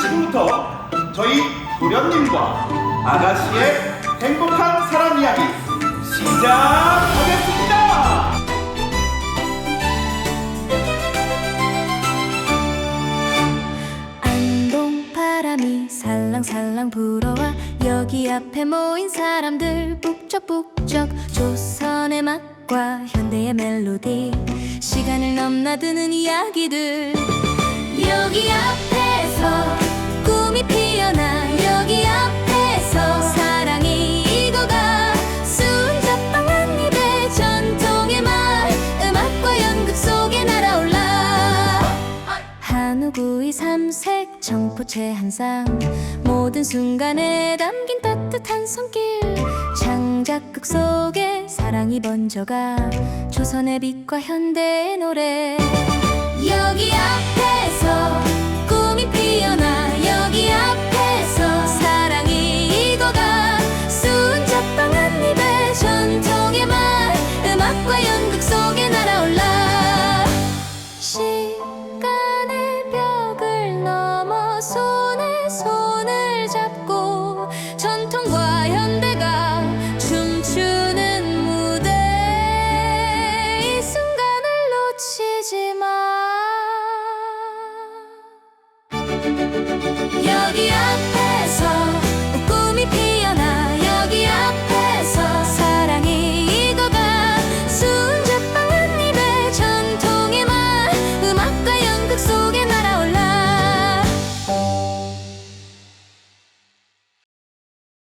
지금부터 저희 도련님과 아가씨의 행복한 사랑 이야기 시작하겠습니다. 안동 바람이 살랑살랑 불어와 여기 앞에 모인 사람들 북적북적 조선의 맛과 현대의 멜로디 시간을 넘나드는 이야기들 여기 앞에서 이 삼색 청포채 한상. 모든 순간에 담긴 따뜻한 손길. 창작극 속에 사랑이 번져가 조선의 빛과 현대의 노래. 여기 앞에서 thank you